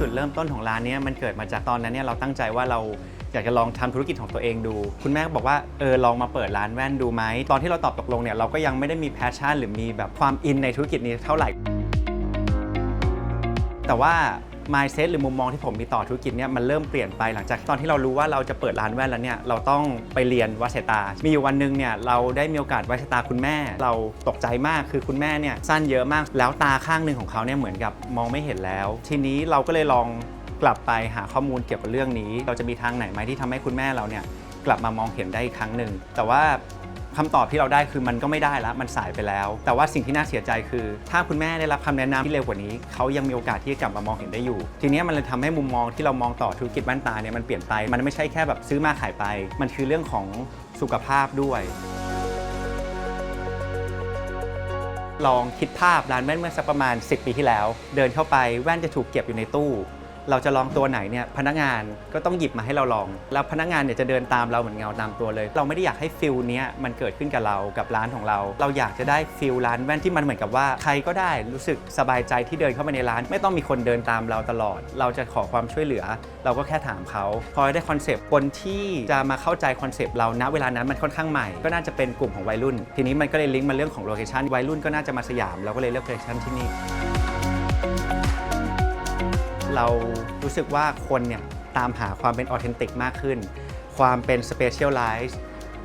จุดเริ่มต้นของร้านนี้มันเกิดมาจากตอนนั้นเนี่ยเราตั้งใจว่าเราอยากจะลองทำธุรกิจของตัวเองดู คุณแม่ก็บอกว่าเออลองมาเปิดร้านแว่นดูไหม ตอนที่เราตอบตกลงเนี่ยเราก็ยังไม่ได้มีแพชชั่น หรือมีแบบความอินในธุรกิจนี้เท่าไหร่ แต่ว่า mindset หรือมุมมองที่ผมมีต่อธุรกิจเนี่ยมันเริ่มเปลี่ยนไปหลังจากตอนที่เรารู้ว่าเราจะเปิดร้านแว่นแล้วเนี่ยเราต้องไปเรียนวัดสายตา มีอยู่วันหนึ่งเนี่ยเราได้มีโอกาสวัดสายตาคุณแม่ เราตกใจมากคือคุณแม่เนี่ยสั้นเยอะมาก แล้วตาข้างหนึ่งของเขาเนี่ยเหมือนกับมองไม่เห็นแล้ว ทีนี้เราก็เลยลองกลับไปหาข้อมูลเกี่ยวกับเรื่องนี้ เราจะมีทางไหนไหมที่ทำให้คุณแม่เราเนี่ยกลับมามองเห็นได้อีกครั้งหนึ่งแต่ว่า คำตอบที่เราได้คือมันก็ไม่ได้แล้วมันสายไปแล้ว แต่ว่าสิ่งที่น่าเสียใจคือ ถ้าคุณแม่ได้รับคำแนะนำที่เร็วกว่านี้เขายังมีโอกาสที่จะกลับมามองเห็นได้อยู่ ทีนี้มันเลยทำให้มุมมองที่เรามองต่อธุรกิจแว่นตาเนี่ยมันเปลี่ยนไป มันไม่ใช่แค่แบบซื้อมาขายไป มันคือเรื่องของสุขภาพด้วยลองคิดภาพร้านแว่นเมื่อสักประมาณ 10 ปีที่แล้ว เดินเข้าไปแว่นจะถูกเก็บอยู่ในตู้ เราจะลองตัวไหนเนี่ยพนักงานก็ต้องหยิบมาให้เราลอง แล้วพนักงานเนี่ยจะเดินตามเราเหมือนเงาตามตัวเลย เราไม่ได้อยากให้ฟิลเนี้ยมันเกิดขึ้นกับเรากับร้านของเรา เราอยากจะได้ฟิลร้านแว่นที่มันเหมือนกับว่าใครก็ได้รู้สึกสบายใจที่เดินเข้ามาในร้าน ไม่ต้องมีคนเดินตามเราตลอด เราจะขอความช่วยเหลือ เราก็แค่ถามเขาพอได้คอนเซปต์คนที่จะมาเข้าใจคอนเซปต์เราณเวลานั้นมันค่อนข้างใหม่ ก็น่าจะเป็นกลุ่มของวัยรุ่น ทีนี้มันก็เลยลิงก์มาเรื่องของโลเคชันวัยรุ่นก็น่าจะมาสยามเราก็เลยเลือกโลเคชันที่นี่ เรารู้สึกว่าคนเนี่ยตามหาความเป็นออเทนติกมากขึ้น ความเป็นสเปเชียลไลซ์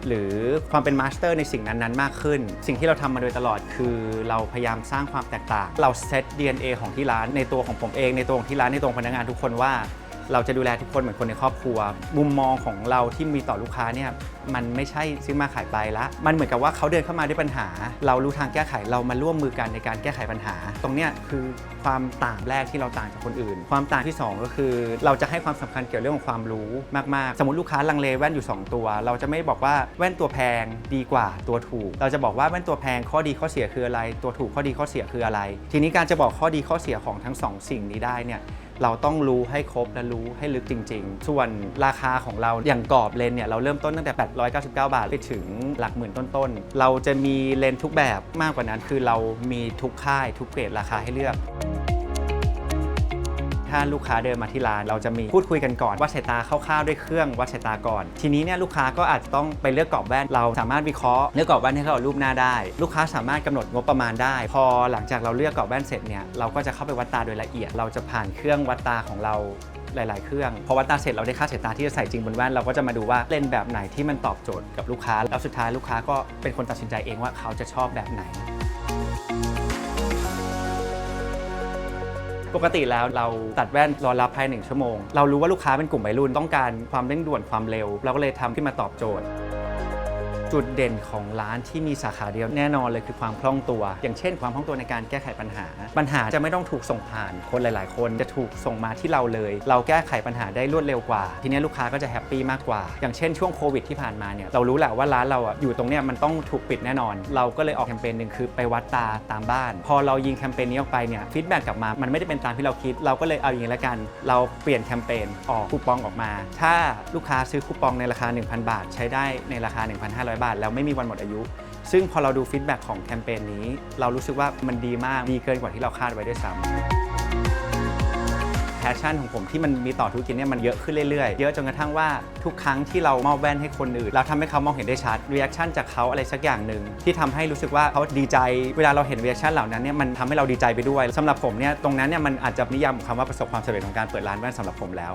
หรือความเป็นมาสเตอร์ในสิ่งนั้นๆ มากขึ้น สิ่งที่เราทำมาโดยตลอดคือเราพยายามสร้างความแตกต่าง เราเซต DNA ของที่ร้านในตัวของผมเอง ในตัวของที่ร้านในตัวของพนักงานทุกคนว่า เราจะดูแลทุกคนเหมือนคนในครอบครัว มุมมองของเราที่มีต่อลูกค้าเนี่ยมันไม่ใช่ซื้อมาขายไปละ มันเหมือนกับว่าเขาเดินเข้ามาด้วยปัญหา เรารู้ทางแก้ไขเรามาร่วมมือกันในการแก้ไขปัญหา ตรงเนี้ยคือความต่างแรกที่เราต่างจากคนอื่น ความต่างที่ 2 ก็คือ เราจะให้ความสำคัญเกี่ยวเรื่องของความรู้มาก ๆ สมมติลูกค้าลังเลแว่นอยู่ 2 ตัว เราจะไม่บอกว่าแว่นตัวแพงดีกว่าตัวถูก เราจะบอกว่าแว่นตัวแพงข้อดีข้อเสียคืออะไร ตัวถูกข้อดีข้อเสียคืออะไร ทีนี้การจะบอกข้อดีข้อเสียของทั้งสองสิ่งนี้ได้เนี่ย เราต้องรู้ให้ครบและรู้ให้ลึกจริง ๆ ส่วนราคาของเราอย่างกรอบเลนเนี่ยเราเริ่มต้นตั้งแต่ 899 บาทไปถึงหลักหมื่นต้นๆ เราจะมีเลนทุกแบบมากกว่านั้น คือเรามีทุกค่ายทุกเกรดราคาให้เลือก ถ้าลูกค้าเดินมาที่ร้านเราจะมีพูดคุยกันก่อนวัดสายตาคร่าวๆด้วยเครื่องวัดสายตาก่อน ทีนี้เนี่ยลูกค้าก็อาจจะต้องไปเลือกกรอบแว่นเราสามารถวิเคราะห์เลือกกรอบแว่นให้เขาเอารูปหน้าได้ ลูกค้าสามารถกำหนดงบประมาณได้ พอหลังจากเราเลือกกรอบแว่นเสร็จเนี่ยเราก็จะเข้าไปวัดตาโดยละเอียด เราจะผ่านเครื่องวัดตาของเราหลาย ๆ เครื่อง พอวัดตาเสร็จเราได้ค่าสายตาที่จะใส่จริงบนแว่น เราก็จะมาดูว่าเลนส์แบบไหนที่มันตอบโจทย์กับลูกค้า แล้วสุดท้ายลูกค้าก็เป็นคนตัดสินใจเองว่าเขาจะชอบแบบไหน ปกติแล้วเราตัดแว่นรอรับภายในหนึ่งชั่วโมง เรารู้ว่าลูกค้าเป็นกลุ่มวัยรุ่นต้องการความเร่งด่วนความเร็ว เราก็เลยทำขึ้นมาตอบโจทย์ จุดเด่นของร้านที่มีสาขาเดียวแน่นอนเลยคือความคล่องตัว อย่างเช่น ความคล่องตัวในการแก้ไขปัญหา ปัญหาจะไม่ต้องถูกส่งผ่านคนหลาย ๆ คนจะถูกส่งมาที่เราเลย เราแก้ไขปัญหาได้รวดเร็วกว่า ทีนี้ลูกค้าก็จะแฮปปี้มากกว่า อย่างเช่นช่วงโควิดที่ผ่านมาเนี่ยเรารู้แหละว่าร้านเราอะอยู่ตรงเนี้ยมันต้องถูกปิดแน่นอน เราก็เลยออกแคมเปญหนึ่งคือไปวัดตาตามบ้าน พอเรายิงแคมเปญนี้ออกไปเนี่ยฟีดแบ็กกลับมามันไม่ได้เป็นตามที่เราคิด เราก็เลยเอาอย่างนี้ละกัน เราเปลี่ยนแคมเปญออกคูปองออกมา ถ้าลูกค้าซื้อคูปองในราคา 1,000 บาท ใช้ได้ในราคา 1,500บาท แล้วไม่มีวันหมดอายุ ซึ่งพอเราดูฟีดแบ็กของแคมเปญนี้ เรารู้สึกว่ามันดีมากดีเกินกว่าที่เราคาดไว้ด้วยซ้ำแพชชั่นของผมที่มันมีต่อธุรกิจเนี่ยมันเยอะขึ้นเรื่อยๆ เยอะจนกระทั่งว่าทุกครั้งที่เรามอบแว่นให้คนอื่น เราทำให้เขามองเห็นได้ชัดรีแอคชั่นจากเขาอะไรสักอย่างหนึ่งที่ทำให้รู้สึกว่าเขาดีใจ เวลาเราเห็นรีแอคชั่นเหล่านั้นเนี่ยมันทำให้เราดีใจไปด้วยสำหรับผมเนี่ยตรงนั้นเนี่ยมันอาจจะนิยามคำว่าประสบความสำเร็จของการเปิดร้านแว่นสำหรับผมแล้ว